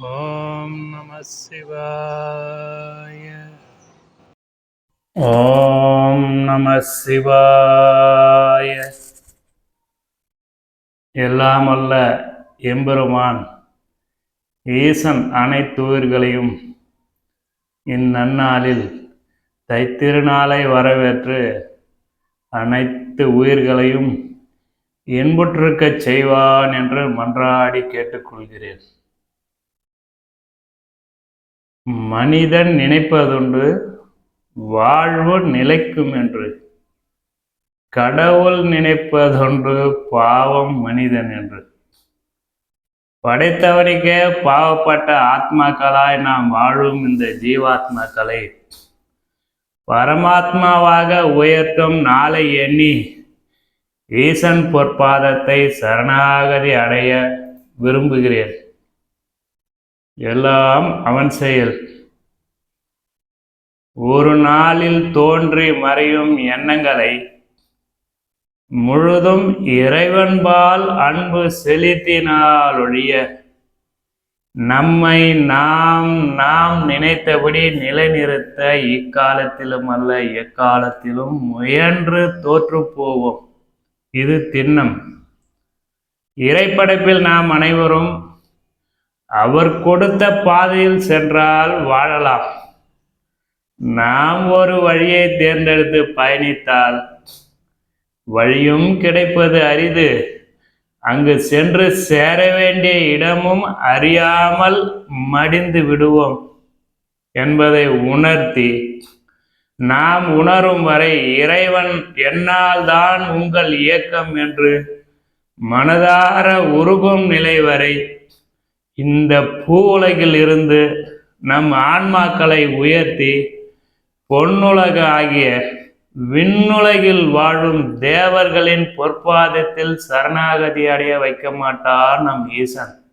ஓம் நம சிவாய. ஓம் நம சிவாய. எல்லாம் அல்ல எம்பெருமான் ஈசன் அனைத்து உயிர்களையும் இந்நன்னாளில் தைத்திருநாளை வரவேற்று அனைத்து உயிர்களையும் இன்புற்றிருக்கச் செய்வான் என்று மன்றாடி கேட்டுக்கொள்கிறேன். மனிதன் நினைப்பதுண்டு வாழ்வு நிலைக்கும் என்று. கடவுள் நினைப்பதொன்று பாவம் மனிதன் என்று. படைத்தவனுக்கே பாவப்பட்ட ஆத்மாக்களாய் நாம் வாழும் இந்த ஜீவாத்மாக்களை பரமாத்மாவாக உயர்த்தும் நாளை எண்ணி ஈசன் பொற்பாதத்தை சரணாகதி அடைய விரும்புகிறேன். எல்லாம் அவன் செயல். ஒரு நாளில் தோன்றி மறையும் எண்ணங்களை முழுதும் இறைவன்பால் அன்பு செலுத்தினாலொழிய நம்மை நாம் நாம் நினைத்தபடி நிலைநிறுத்த இக்காலத்திலும் அல்ல எக்காலத்திலும் முயன்று தோற்று போவோம் இது திண்ணம். இறைப்படைப்பில் நாம் அனைவரும் அவர் கொடுத்த பாதையில் சென்றால் வாழலாம். நாம் ஒரு வழியை தேர்ந்தெடுத்து பயணித்தால் வழியும் கிடைப்பது அரிது. அங்கு சென்று சேர வேண்டிய இடமும் அறியாமல் மடிந்து விடுவோம் என்பதை உணர்த்தி நாம் உணரும் வரை இறைவன் என்னால் தான் உங்கள் இயக்கம் என்று மனதார உருகும் நிலை வரை இந்த பூ உலகில் இருந்து நம் ஆன்மாக்களை உயர்த்தி பொன்னுலக ஆகிய விண்ணுலகில் வாழும் தேவர்களின் பொற்பாதத்தில் சரணாகதி அடைய வைக்க மாட்டார் நம் ஈசன்.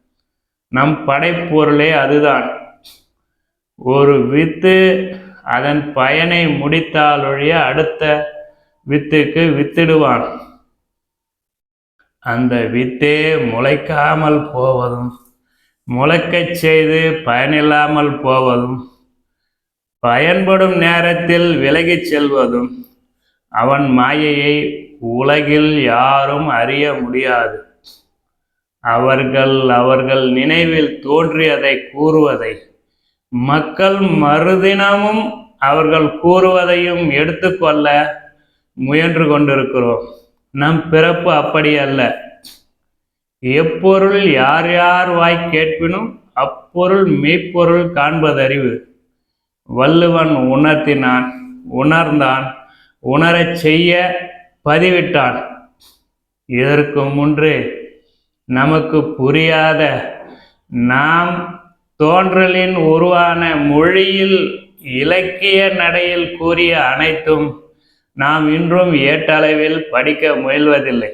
நம் படைப்பொருளே அதுதான். ஒரு வித்து அதன் பயனை முடித்தாலொழிய அடுத்த வித்துக்கு வித்திடுவான். அந்த வித்தே முளைக்காமல் போவதும் முளைக்கச் செய்து பயனில்லாமல் போவதும் பயன்படும் நேரத்தில் விலகிச் செல்வதும் அவன் மாயையை உலகில் யாரும் அறிய முடியாது. அவர்கள் அவர்கள் நினைவில் தோன்றியதை கூறுவதை மக்கள் மறுதினமும் அவர்கள் கூறுவதையும் எடுத்துக்கொள்ள முயன்று கொண்டிருக்கிறோம். நம் பிறப்பு அப்படி அல்ல. எப்பொருள் யார் யார் வாய் கேட்பினும் அப்பொருள் மெய்ப்பொருள் காண்பதறிவு. வள்ளுவன் உணர்த்தினான் உணர்ந்தான் உணரச் செய்ய பதிவிட்டான். இதற்கு முன்று நமக்கு புரியாத நாம் தோன்றலின் உருவான மொழியில் இலக்கிய நடையில் கூறிய அனைத்தும் நாம் இன்றும் ஏட்டளவில் படிக்க முயல்வதில்லை.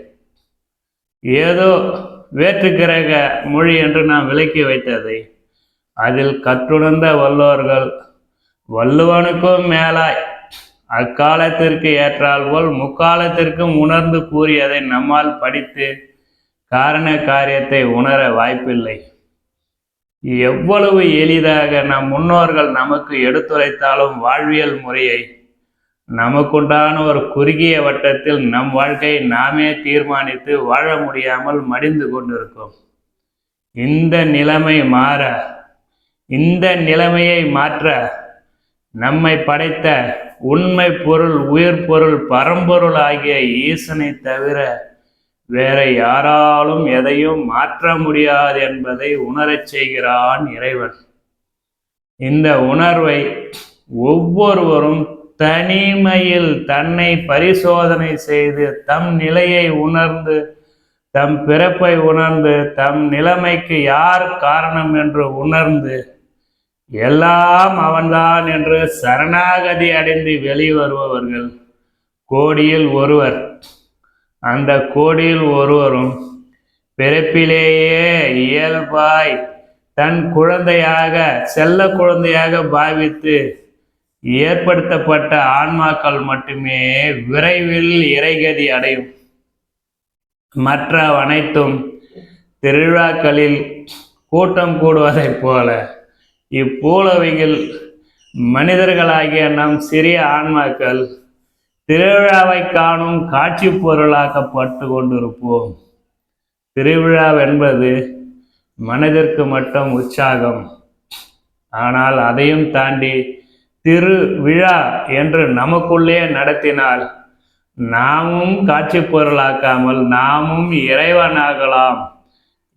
ஏதோ வேற்றுக்கிரக மொழி என்று நாம் விலக்கி வைத்ததை அதில் கற்றுணர்ந்த வல்லோர்கள் வள்ளுவனுக்கும் மேலாய் அக்காலத்திற்கு ஏற்றால் போல் முக்காலத்திற்கும் உணர்ந்து கூறியதை நம்மால் படித்து காரண காரியத்தை உணர வாய்ப்பில்லை. எவ்வளவு எளிதாக நம் முன்னோர்கள் நமக்கு எடுத்துரைத்தாலும் வாழ்வியல் முறையை நமக்குண்டான ஒரு குறுகிய வட்டத்தில் நம் வாழ்க்கையை நாமே தீர்மானித்து வாழ முடியாமல் மடிந்து கொண்டிருக்கும். இந்த நிலைமை மாற இந்த நிலைமையை மாற்ற நம்மை படைத்த உண்மை பொருள் உயிர் பொருள் பரம்பொருள் ஆகிய ஈசனை தவிர வேற யாராலும் எதையும் மாற்ற முடியாது என்பதை உணரச் செய்கிறான் இறைவன். இந்த உணர்வை ஒவ்வொருவரும் தனிமையில் தன்னை பரிசோதனை செய்து தம் நிலையை உணர்ந்து தம் பிறப்பை உணர்ந்து தம் நிலைமைக்கு யார் காரணம் என்று உணர்ந்து எல்லாம் அவன்தான் என்று சரணாகதி அடைந்து வெளிவருபவர்கள். கோடியில் ஒருவர். அந்த கோடியில் ஒருவரும் பிறப்பிலேயே இயல்பாய் தன் குழந்தையாக செல்ல குழந்தையாக பாவித்து ஏற்படுத்தப்பட்ட ஆன்மாக்கள் மட்டுமே விரைவில் இறைகதி அடையும். மற்ற அனைத்தும் திருவிழாக்களில் கூட்டம் கூடுவதைப் போல இப்பூலவையில் மனிதர்களாகிய நம் சிறிய ஆன்மாக்கள் திருவிழாவை காணும் காட்சி பொருளாக்கப்பட்டு கொண்டிருப்போம். திருவிழாவென்பது மனதிற்கு மட்டும் உற்சாகம். ஆனால் அதையும் தாண்டி திருவிழா என்று நமக்குள்ளே நடத்தினால் நாமும் காட்சி பொருளாக்காமல் நாமும் இறைவனாகலாம்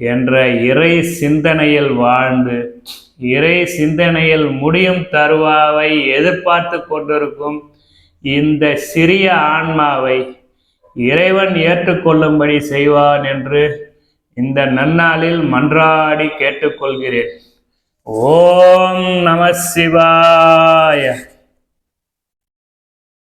என்ற இறை சிந்தனையில் வாழ்ந்து இறை சிந்தனையில் முடியும் தருவாவை எதிர்பார்த்து கொண்டிருக்கும் இந்த சிறிய ஆன்மாவை இறைவன் ஏற்றுக்கொள்ளும்படி செய்வான் என்று இந்த நன்னாளில் மன்றாடி கேட்டுக்கொள்கிறேன். ஓம் நம சிவாய